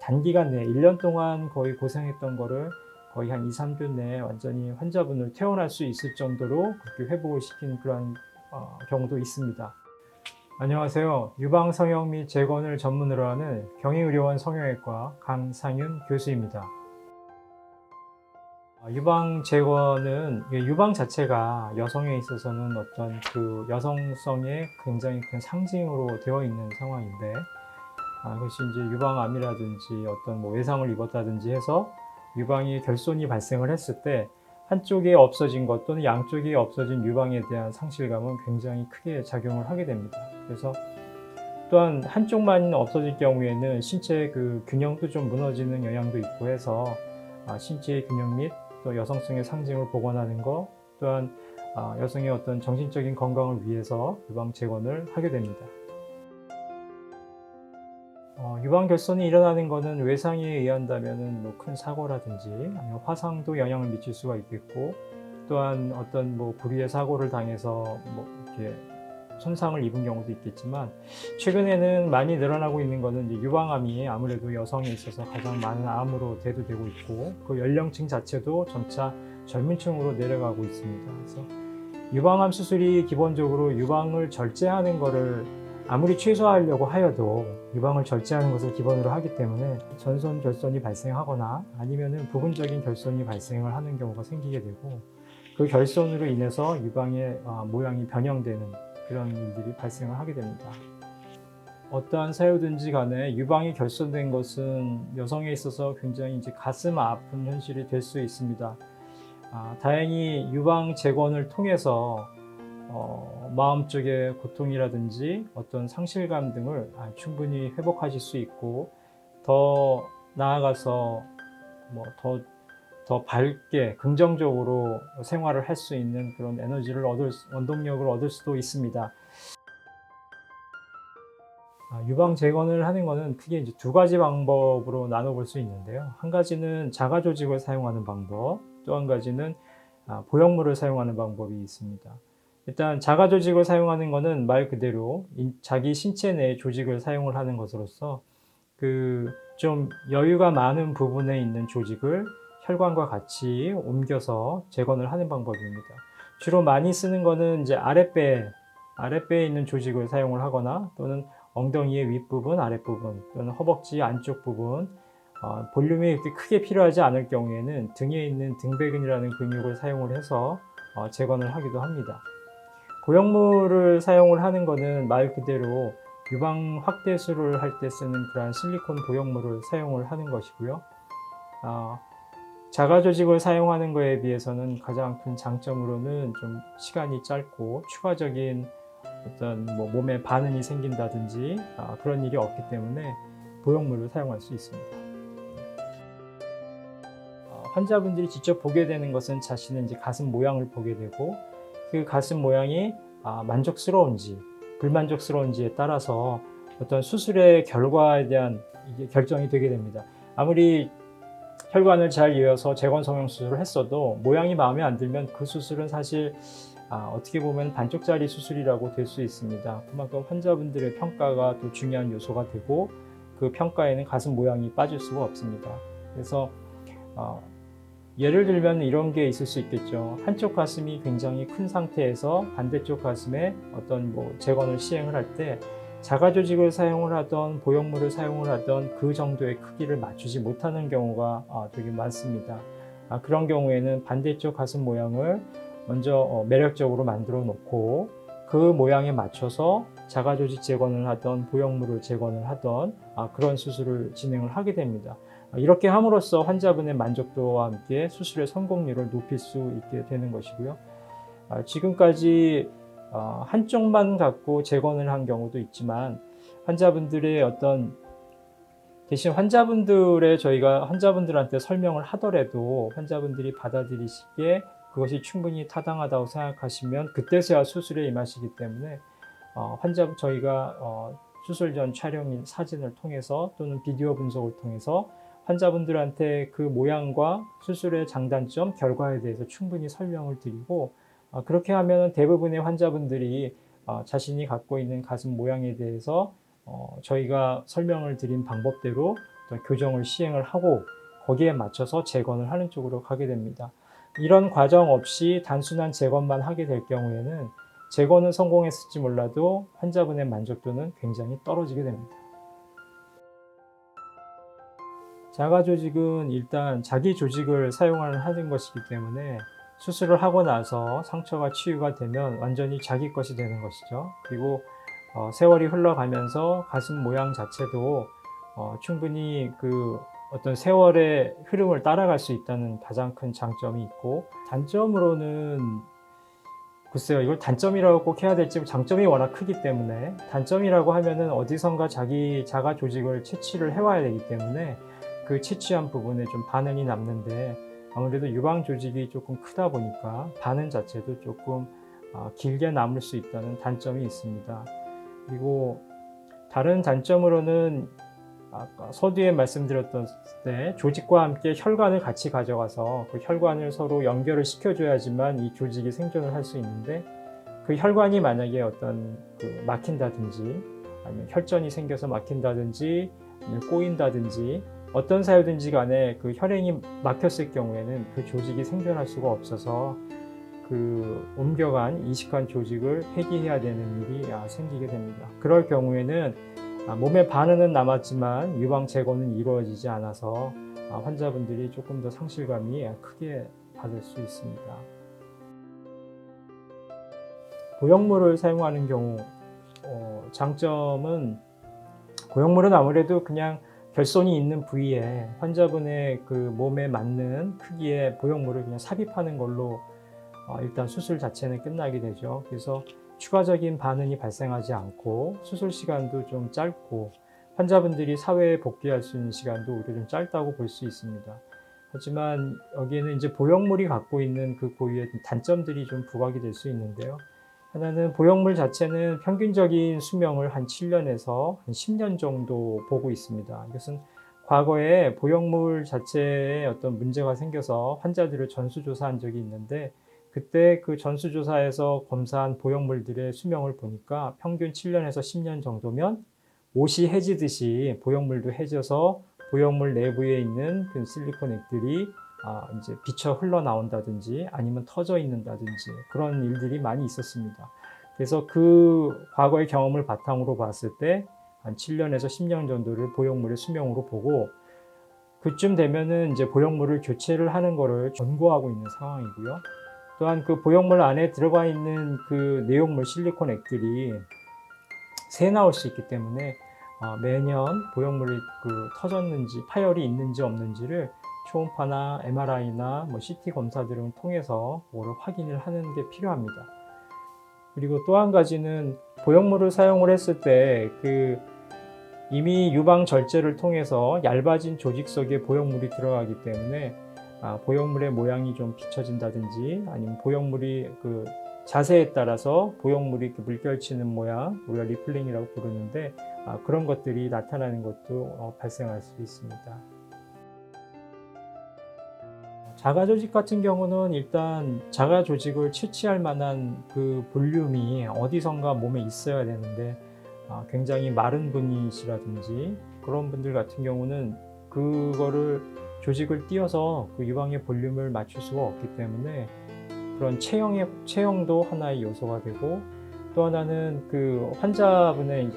단기간 내에 1년 동안 거의 고생했던 거를 거의 한 2, 3주 내에 완전히 환자분을 퇴원할 수 있을 정도로 그렇게 회복을 시키는 그런 어, 경우도 있습니다. 안녕하세요. 유방 성형 및 재건을 전문으로 하는 경희의료원 성형외과 강상윤 교수입니다. 어, 유방 재건은 유방 자체가 여성에 있어서는 어떤 그 여성성의 굉장히 큰 상징으로 되어 있는 상황인데 아, 그것이 이제 유방암이라든지 어떤 뭐 외상을 입었다든지 해서 유방이 결손이 발생을 했을 때 한쪽에 없어진 것 또는 양쪽에 없어진 유방에 대한 상실감은 굉장히 크게 작용을 하게 됩니다. 그래서 또한 한쪽만 없어질 경우에는 신체 그 균형도 좀 무너지는 영향도 있고 해서 아, 신체의 균형 및 또 여성성의 상징을 복원하는 것 또한 아, 여성의 어떤 정신적인 건강을 위해서 유방 재건을 하게 됩니다. 어, 유방 결손이 일어나는 것은 외상에 의한다면 뭐 큰 사고라든지 아니면 화상도 영향을 미칠 수가 있겠고 또한 어떤 뭐 불의의 사고를 당해서 뭐 이렇게 손상을 입은 경우도 있겠지만 최근에는 많이 늘어나고 있는 것은 유방암이 아무래도 여성에 있어서 가장 많은 암으로 대두되고 있고 그 연령층 자체도 점차 젊은 층으로 내려가고 있습니다. 그래서 유방암 수술이 기본적으로 유방을 절제하는 것을 아무리 최소화하려고 하여도 유방을 절제하는 것을 기본으로 하기 때문에 전손 결손이 발생하거나 아니면은 부분적인 결손이 발생을 하는 경우가 생기게 되고 그 결손으로 인해서 유방의 아, 모양이 변형되는 그런 일들이 발생을 하게 됩니다. 어떠한 사유든지 간에 유방이 결손된 것은 여성에 있어서 굉장히 이제 가슴 아픈 현실이 될 수 있습니다. 아, 다행히 유방 재건을 통해서 어, 마음 쪽의 고통이라든지 어떤 상실감 등을 아, 충분히 회복하실 수 있고 더 나아가서 뭐더 더 밝게 긍정적으로 생활을 할 수 있는 그런 에너지를 얻을 수- 원동력을 얻을 수도 있습니다. 아, 유방 재건을 하는 것은 크게 이제 두 가지 방법으로 나눠볼 수 있는데요. 한 가지는 자가 조직을 사용하는 방법, 또 한 가지는 아, 보형물을 사용하는 방법이 있습니다. 일단 자가 조직을 사용하는 것은 말 그대로 인- 자기 신체 내 조직을 사용을 하는 것으로서 그 좀 여유가 많은 부분에 있는 조직을 혈관과 같이 옮겨서 재건을 하는 방법입니다. 주로 많이 쓰는 것은 이제 아랫배 아랫배에 있는 조직을 사용을 하거나 또는 엉덩이의 윗부분, 아랫부분 또는 허벅지 안쪽 부분 어, 볼륨이 이렇게 크게 필요하지 않을 경우에는 등에 있는 등배근이라는 근육을 사용을 해서 어, 재건을 하기도 합니다. 보형물을 사용을 하는 것은 말 그대로 유방 확대술을 할 때 쓰는 그러한 실리콘 보형물을 사용을 하는 것이고요. 어, 자가 조직을 사용하는 것에 비해서는 가장 큰 장점으로는 좀 시간이 짧고 추가적인 어떤 뭐 몸에 반응이 생긴다든지 아, 그런 일이 없기 때문에 보형물을 사용할 수 있습니다. 어, 환자분들이 직접 보게 되는 것은 자신의 이제 가슴 모양을 보게 되고 그 가슴 모양이 아, 만족스러운지 불만족스러운지에 따라서 어떤 수술의 결과에 대한 결정이 되게 됩니다. 아무리 혈관을 잘 이어서 재건 성형 수술을 했어도 모양이 마음에 안 들면 그 수술은 사실 아, 어떻게 보면 반쪽짜리 수술이라고 될 수 있습니다. 그만큼 환자분들의 평가가 또 중요한 요소가 되고 그 평가에는 가슴 모양이 빠질 수가 없습니다. 그래서 어, 예를 들면 이런 게 있을 수 있겠죠. 한쪽 가슴이 굉장히 큰 상태에서 반대쪽 가슴에 어떤 뭐 재건을 시행을 할 때 자가 조직을 사용을 하던 보형물을 사용을 하던 그 정도의 크기를 맞추지 못하는 경우가 아, 되게 많습니다. 아, 그런 경우에는 반대쪽 가슴 모양을 먼저 어, 매력적으로 만들어 놓고 그 모양에 맞춰서 자가 조직 재건을 하던 보형물을 재건을 하던 아, 그런 수술을 진행을 하게 됩니다. 아, 이렇게 함으로써 환자분의 만족도와 함께 수술의 성공률을 높일 수 있게 되는 것이고요. 아, 지금까지 어, 한쪽만 갖고 재건을 한 경우도 있지만 환자분들의 어떤 대신 환자분들의 저희가 환자분들한테 설명을 하더라도 환자분들이 받아들이시기에 그것이 충분히 타당하다고 생각하시면 그때서야 수술에 임하시기 때문에 어, 환자 저희가 어, 수술 전 촬영인 사진을 통해서 또는 비디오 분석을 통해서 환자분들한테 그 모양과 수술의 장단점, 결과에 대해서 충분히 설명을 드리고 어, 그렇게 하면 대부분의 환자분들이 어, 자신이 갖고 있는 가슴 모양에 대해서 어, 저희가 설명을 드린 방법대로 교정을 시행을 하고 거기에 맞춰서 재건을 하는 쪽으로 가게 됩니다. 이런 과정 없이 단순한 재건만 하게 될 경우에는 재건은 성공했을지 몰라도 환자분의 만족도는 굉장히 떨어지게 됩니다. 자가 조직은 일단 자기 조직을 사용하는 하는 것이기 때문에 수술을 하고 나서 상처가 치유가 되면 완전히 자기 것이 되는 것이죠. 그리고 어, 세월이 흘러가면서 가슴 모양 자체도 어, 충분히 그 어떤 세월의 흐름을 따라갈 수 있다는 가장 큰 장점이 있고 단점으로는 글쎄요 이걸 단점이라고 꼭 해야 될지 장점이 워낙 크기 때문에 단점이라고 하면은 어디선가 자기 자가 조직을 채취를 해와야 되기 때문에 그 채취한 부분에 좀 반응이 남는데 아무래도 유방 조직이 조금 크다 보니까 반응 자체도 조금 어, 길게 남을 수 있다는 단점이 있습니다. 그리고 다른 단점으로는 아까 서두에 말씀드렸던 때 조직과 함께 혈관을 같이 가져가서 그 혈관을 서로 연결을 시켜줘야지만 이 조직이 생존을 할 수 있는데 그 혈관이 만약에 어떤 그 막힌다든지 아니면 혈전이 생겨서 막힌다든지 꼬인다든지 어떤 사유든지 간에 그 혈행이 막혔을 경우에는 그 조직이 생존할 수가 없어서 그 옮겨간 이식한 조직을 폐기해야 되는 일이 아, 생기게 됩니다. 그럴 경우에는 아, 몸의 반응은 남았지만 유방 제거는 이루어지지 않아서 아, 환자분들이 조금 더 상실감이 크게 받을 수 있습니다. 보형물을 사용하는 경우 어, 장점은 보형물은 아무래도 그냥 결손이 있는 부위에 환자분의 그 몸에 맞는 크기의 보형물을 그냥 삽입하는 걸로 어, 일단 수술 자체는 끝나게 되죠. 그래서 추가적인 반응이 발생하지 않고 수술 시간도 좀 짧고 환자분들이 사회에 복귀할 수 있는 시간도 오히려 좀 짧다고 볼 수 있습니다. 하지만 여기에는 이제 보형물이 갖고 있는 그 고유의 단점들이 좀 부각이 될 수 있는데요. 하나는 보형물 자체는 평균적인 수명을 한 7년에서 한 10년 정도 보고 있습니다. 이것은 과거에 보형물 자체에 어떤 문제가 생겨서 환자들을 전수조사한 적이 있는데 그때 그 전수조사에서 검사한 보형물들의 수명을 보니까 평균 7년에서 10년 정도면 옷이 해지듯이 보형물도 해져서 보형물 내부에 있는 그 실리콘 액들이 아, 이제 비쳐 흘러나온다든지 아니면 터져 있는다든지 그런 일들이 많이 있었습니다. 그래서 그 과거의 경험을 바탕으로 봤을 때 한 7년에서 10년 정도를 보형물의 수명으로 보고 그쯤 되면은 이제 보형물을 교체를 하는 거를 권고하고 있는 상황이고요. 또한 그 보형물 안에 들어가 있는 그 내용물 실리콘 액들이 새 나올 수 있기 때문에 어, 매년 보형물이 그 터졌는지 파열이 있는지 없는지를 초음파나 MRI나 뭐 CT 검사 등을 통해서 그거를 확인을 하는 게 필요합니다. 그리고 또 한 가지는 보형물을 사용을 했을 때 그 이미 유방 절제를 통해서 얇아진 조직 속에 보형물이 들어가기 때문에 아, 보형물의 모양이 좀 비춰진다든지 아니면 보형물이 그 자세에 따라서 보형물이 물결치는 모양 우리가 리플링이라고 부르는데 아, 그런 것들이 나타나는 것도 어, 발생할 수 있습니다. 자가 조직 같은 경우는 일단 자가 조직을 채취할 만한 그 볼륨이 어디선가 몸에 있어야 되는데 아, 굉장히 마른 분이시라든지 그런 분들 같은 경우는 그거를 조직을 띄어서 그 유방의 볼륨을 맞출 수가 없기 때문에 그런 체형의 체형도 하나의 요소가 되고 또 하나는 그 환자분의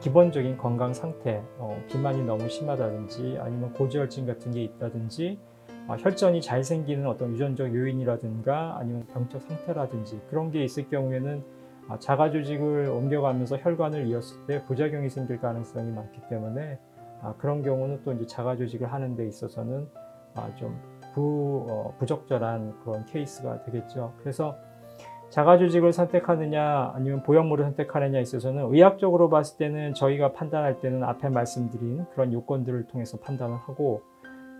기본적인 건강 상태, 어, 비만이 너무 심하다든지 아니면 고지혈증 같은 게 있다든지 어, 혈전이 잘 생기는 어떤 유전적 요인이라든가 아니면 병적 상태라든지 그런 게 있을 경우에는 아, 자가 조직을 옮겨가면서 혈관을 이었을 때 부작용이 생길 가능성이 많기 때문에 아, 그런 경우는 또 이제 자가 조직을 하는 데 있어서는 아, 좀 부, 어, 부적절한 그런 케이스가 되겠죠. 그래서 자가 조직을 선택하느냐 아니면 보형물을 선택하느냐에 있어서는 의학적으로 봤을 때는 저희가 판단할 때는 앞에 말씀드린 그런 요건들을 통해서 판단을 하고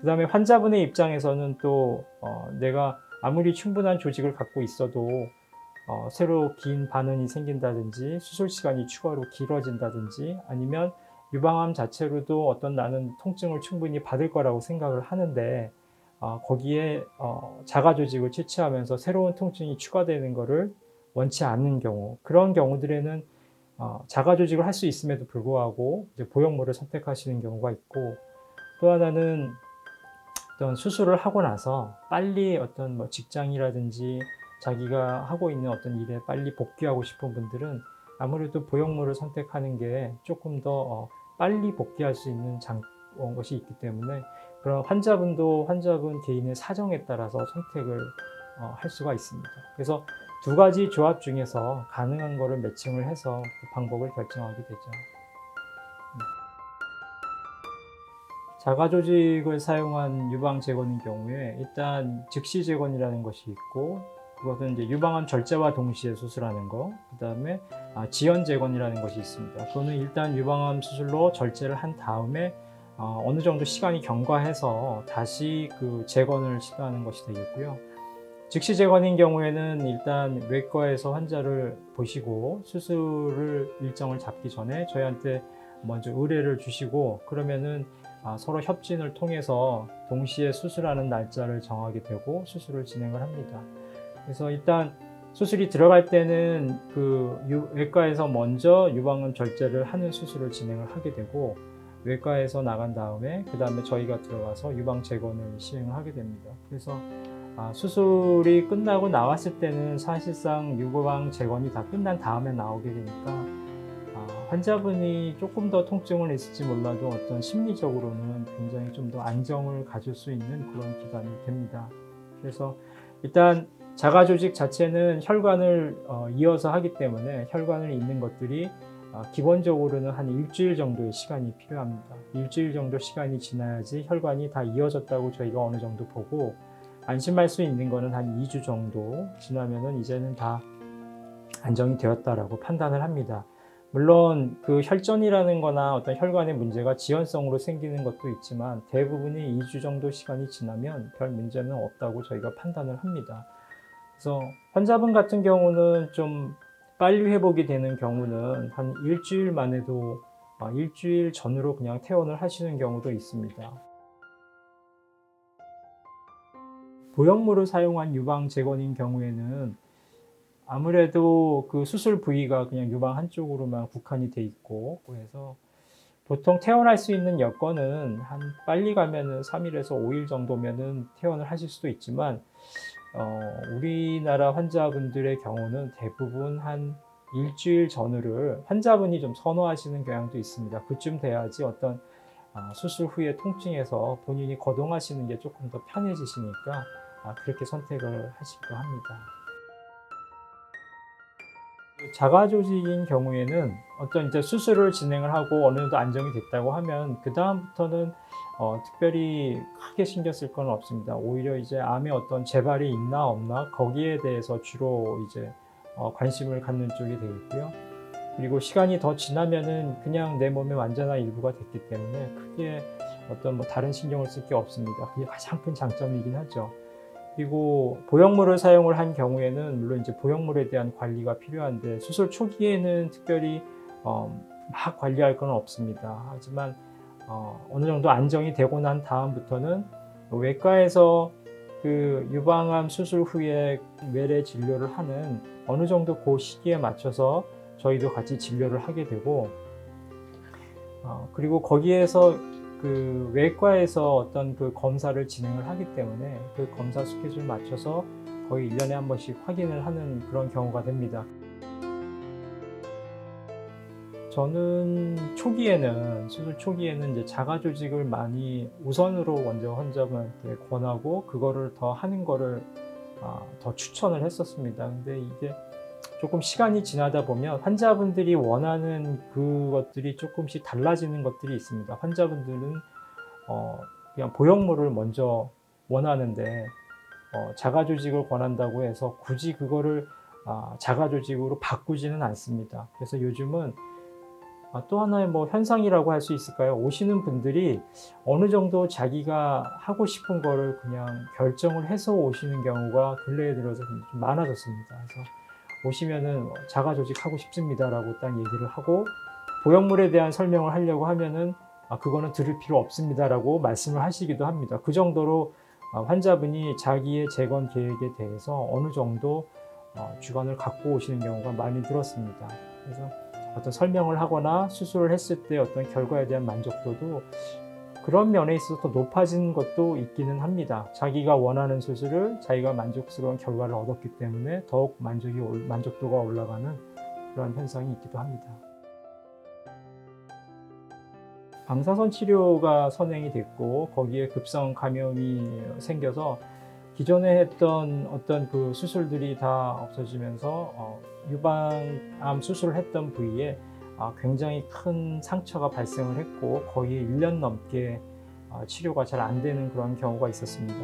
그 다음에 환자분의 입장에서는 또 어, 내가 아무리 충분한 조직을 갖고 있어도 어, 새로 긴 반응이 생긴다든지 수술 시간이 추가로 길어진다든지 아니면 유방암 자체로도 어떤 나는 통증을 충분히 받을 거라고 생각을 하는데 어, 거기에 어, 자가 조직을 채취하면서 새로운 통증이 추가되는 것을 원치 않는 경우 그런 경우들에는 어, 자가 조직을 할 수 있음에도 불구하고 이제 보형물을 선택하시는 경우가 있고 또 하나는 어떤 수술을 하고 나서 빨리 어떤 뭐 직장이라든지 자기가 하고 있는 어떤 일에 빨리 복귀하고 싶은 분들은 아무래도 보형물을 선택하는 게 조금 더 어, 빨리 복귀할 수 있는 장, 어, 것이 있기 때문에 그런 환자분도 환자분 개인의 사정에 따라서 선택을 어, 할 수가 있습니다. 그래서 두 가지 조합 중에서 가능한 거를 매칭을 해서 그 방법을 결정하게 되죠. 자가 조직을 사용한 유방 제거인 경우에 일단 즉시 제거이라는 것이 있고 그것은 이제 유방암 절제와 동시에 수술하는 거, 그 다음에 아, 지연 재건이라는 것이 있습니다. 그거는 일단 유방암 수술로 절제를 한 다음에 어, 어느 정도 시간이 경과해서 다시 그 재건을 시도하는 것이 되겠고요. 즉시 재건인 경우에는 일단 외과에서 환자를 보시고 수술을 일정을 잡기 전에 저희한테 먼저 의뢰를 주시고 그러면은 아, 서로 협진을 통해서 동시에 수술하는 날짜를 정하게 되고 수술을 진행을 합니다. 그래서 일단 수술이 들어갈 때는 그 유- 외과에서 먼저 유방암 절제를 하는 수술을 진행을 하게 되고 외과에서 나간 다음에 그 다음에 저희가 들어가서 유방 재건을 시행을 하게 됩니다. 그래서 아, 수술이 끝나고 나왔을 때는 사실상 유방 재건이 다 끝난 다음에 나오게 되니까 아, 환자분이 조금 더 통증을 있을지 몰라도 어떤 심리적으로는 굉장히 좀 더 안정을 가질 수 있는 그런 기간이 됩니다. 그래서 일단 자가 조직 자체는 혈관을 어, 이어서 하기 때문에 혈관을 잇는 것들이 어, 기본적으로는 한 일주일 정도의 시간이 필요합니다. 일주일 정도 시간이 지나야지 혈관이 다 이어졌다고 저희가 어느 정도 보고 안심할 수 있는 거는 한 2주 정도 지나면은 이제는 다 안정이 되었다라고 판단을 합니다. 물론 그 혈전이라는 거나 어떤 혈관의 문제가 지연성으로 생기는 것도 있지만 대부분이 2주 정도 시간이 지나면 별 문제는 없다고 저희가 판단을 합니다. 그래서 환자분 같은 경우는 좀 빨리 회복이 되는 경우는 한 일주일 만에도 아, 일주일 전으로 그냥 퇴원을 하시는 경우도 있습니다. 보형물을 사용한 유방 재건인 경우에는 아무래도 그 수술 부위가 그냥 유방 한쪽으로만 국한이 돼 있고 그래서 보통 퇴원할 수 있는 여건은 한 빨리 가면은 3일에서 5일 정도면은 퇴원을 하실 수도 있지만 어, 우리나라 환자분들의 경우는 대부분 한 일주일 전후를 환자분이 좀 선호하시는 경향도 있습니다. 그쯤 돼야지 어떤 아, 수술 후에 통증에서 본인이 거동하시는 게 조금 더 편해지시니까 아, 그렇게 선택을 하시기도 합니다. 자가 조직인 경우에는 어떤 이제 수술을 진행을 하고 어느 정도 안정이 됐다고 하면 그 다음부터는 어, 특별히 크게 신경 쓸 건 없습니다. 오히려 이제 암에 어떤 재발이 있나 없나 거기에 대해서 주로 이제 어, 관심을 갖는 쪽이 되겠고요. 그리고 시간이 더 지나면은 그냥 내 몸의 완전한 일부가 됐기 때문에 크게 어떤 뭐 다른 신경을 쓸 게 없습니다. 그게 가장 큰 장점이긴 하죠. 그리고 보형물을 사용을 한 경우에는 물론 이제 보형물에 대한 관리가 필요한데 수술 초기에는 특별히 어, 막 관리할 건 없습니다. 하지만 어, 어느 정도 안정이 되고 난 다음부터는 외과에서 그 유방암 수술 후에 외래 진료를 하는 어느 정도 그 시기에 맞춰서 저희도 같이 진료를 하게 되고 어, 그리고 거기에서 그 외과에서 어떤 그 검사를 진행을 하기 때문에 그 검사 스케줄 맞춰서 거의 1년에 한 번씩 확인을 하는 그런 경우가 됩니다. 저는 초기에는 수술 초기에는 이제 자가 조직을 많이 우선으로 먼저 환자분한테 권하고 그거를 더 하는 거를 아, 더 추천을 했었습니다. 근데 이게 조금 시간이 지나다 보면 환자분들이 원하는 그것들이 조금씩 달라지는 것들이 있습니다. 환자분들은 어, 그냥 보형물을 먼저 원하는데 어, 자가 조직을 권한다고 해서 굳이 그거를 아, 자가 조직으로 바꾸지는 않습니다. 그래서 요즘은 아, 또 하나의 뭐 현상이라고 할 수 있을까요? 오시는 분들이 어느 정도 자기가 하고 싶은 거를 그냥 결정을 해서 오시는 경우가 근래에 들어서 좀 많아졌습니다. 그래서 오시면은 뭐 자가 조직 하고 싶습니다라고 딱 얘기를 하고 보형물에 대한 설명을 하려고 하면은 아, 그거는 들을 필요 없습니다라고 말씀을 하시기도 합니다. 그 정도로 아, 환자분이 자기의 재건 계획에 대해서 어느 정도 어, 주관을 갖고 오시는 경우가 많이 들었습니다. 그래서 어떤 설명을 하거나 수술을 했을 때 어떤 결과에 대한 만족도도 그런 면에 있어서 더 높아진 것도 있기는 합니다. 자기가 원하는 수술을 자기가 만족스러운 결과를 얻었기 때문에 더욱 만족이 올- 만족도가 올라가는 그런 현상이 있기도 합니다. 방사선 치료가 선행이 됐고 거기에 급성 감염이 생겨서 기존에 했던 어떤 그 수술들이 다 없어지면서 어, 유방암 수술을 했던 부위에 아, 굉장히 큰 상처가 발생을 했고 거의 1년 넘게 아, 치료가 잘 안 되는 그런 경우가 있었습니다.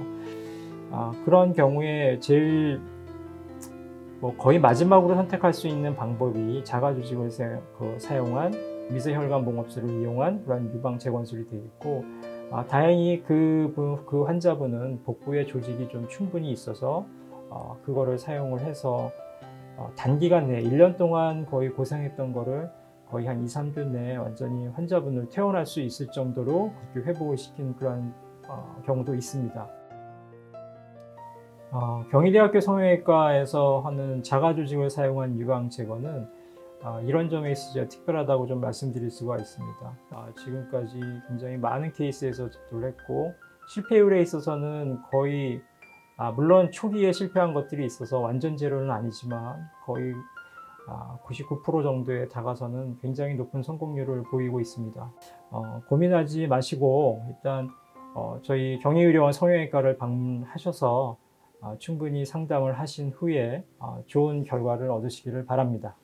아, 그런 경우에 제일 뭐 거의 마지막으로 선택할 수 있는 방법이 자가 조직을 사- 그 사용한 미세혈관 봉합술을 이용한 그런 유방 재건술이 되겠고 아, 다행히 그, 분- 그 환자분은 복부에 조직이 좀 충분히 있어서 어, 그거를 사용을 해서 어, 단기간 내에 1년 동안 거의 고생했던 거를 거의 한 2, 3주 내에 완전히 환자분을 퇴원할 수 있을 정도로 그렇게 회복을 시킨 그런 어, 경우도 있습니다. 어, 경희대학교 성형외과에서 하는 자가 조직을 사용한 유방 제거는 아, 이런 점에 있어서 특별하다고 좀 말씀드릴 수가 있습니다. 아, 지금까지 굉장히 많은 케이스에서 접도를 했고 실패율에 있어서는 거의 아, 물론 초기에 실패한 것들이 있어서 완전 제로는 아니지만 거의 아, 99% 정도에 다가서는 굉장히 높은 성공률을 보이고 있습니다. 어, 고민하지 마시고 일단 어, 저희 경희의료원 성형외과를 방문하셔서 아, 충분히 상담을 하신 후에 아, 좋은 결과를 얻으시기를 바랍니다.